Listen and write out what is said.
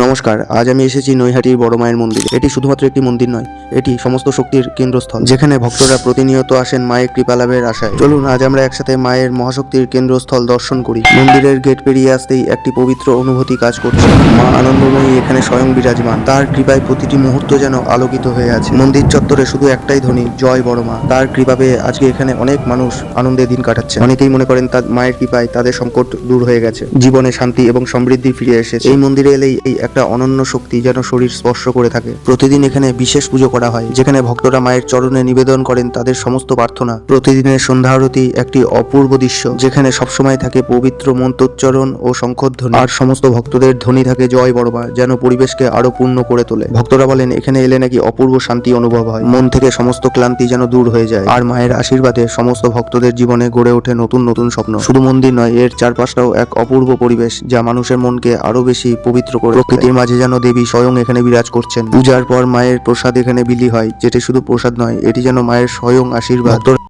নমস্কার, আজ আমি এসেছি নৈহাটির বড় মায়ের মন্দিরে। এটি শুধুমাত্র একটি মন্দির নয়, এটি সমস্ত শক্তির কেন্দ্রস্থল। যেখানে ভক্তরা প্রতিনিয়ত আসেন মায়ের কৃপালাভের আশায়। চলুন, আজ আমরা একসাথে মায়ের মহাশক্তির কেন্দ্রস্থল দর্শন করি। মন্দিরের গেট পেরিয়ে আসতেই একটি পবিত্র অনুভূতি কাজ করছে। মা আনন্দময়ী এখানে স্বয়ং বিরাজমান। তার কৃপায় প্রতিটি মুহূর্ত যেন আলোকিত হয়ে আছে। মন্দির চত্বরে শুধু একটাই ধ্বনি, জয় বড় মা। তার কৃপা পেয়ে আজকে এখানে অনেক মানুষ আনন্দে দিন কাটাচ্ছে অনেকেই মনে করেন তার মায়ের কৃপায় তাদের সংকট দূর হয়ে গেছে। জীবনে শান্তি এবং সমৃদ্ধি ফিরে এসেছে। এই মন্দিরে এলেই এই একটা অনন্য শক্তি যেন শরীর স্পর্শ করে থাকে। প্রতিদিন এখানে বিশেষ পুজো করা হয়, যেখানে ভক্তরা মায়ের চরণে নিবেদন করেন তাদের সমস্ত প্রার্থনা। প্রতিদিনের সন্ধ্যা আরতি একটি অপূর্ব দৃশ্য, যেখানে সবসময় থাকে পবিত্র মন্ত্রোচ্চারণ ও শঙ্খধ্বনি। আর সমস্ত ভক্তদের ধ্বনি থাকে, জয় বড়মা যেন পরিবেশকে আরও পূর্ণ করে তোলে। ভক্তরা বলেন, এখানে এলে নাকি অপূর্ব শান্তি অনুভব হয়। মন থেকে সমস্ত ক্লান্তি যেন দূর হয়ে যায়। আর মায়ের আশীর্বাদে সমস্ত ভক্তদের জীবনে গড়ে ওঠে নতুন নতুন স্বপ্ন। শুধু মন্দির নয়, এর চারপাশটাও এক অপূর্ব পরিবেশ, যা মানুষের মনকে আরও বেশি পবিত্র করে প্রকৃতির মাঝে যেন দেবী স্বয়ং এখানে বিরাজ করছেন। পূজার পর মায়ের প্রসাদ এখানে বিলি হয়, যেটি শুধু প্রসাদ নয়, এটি যেন মায়ের স্বয়ং আশীর্বাদ।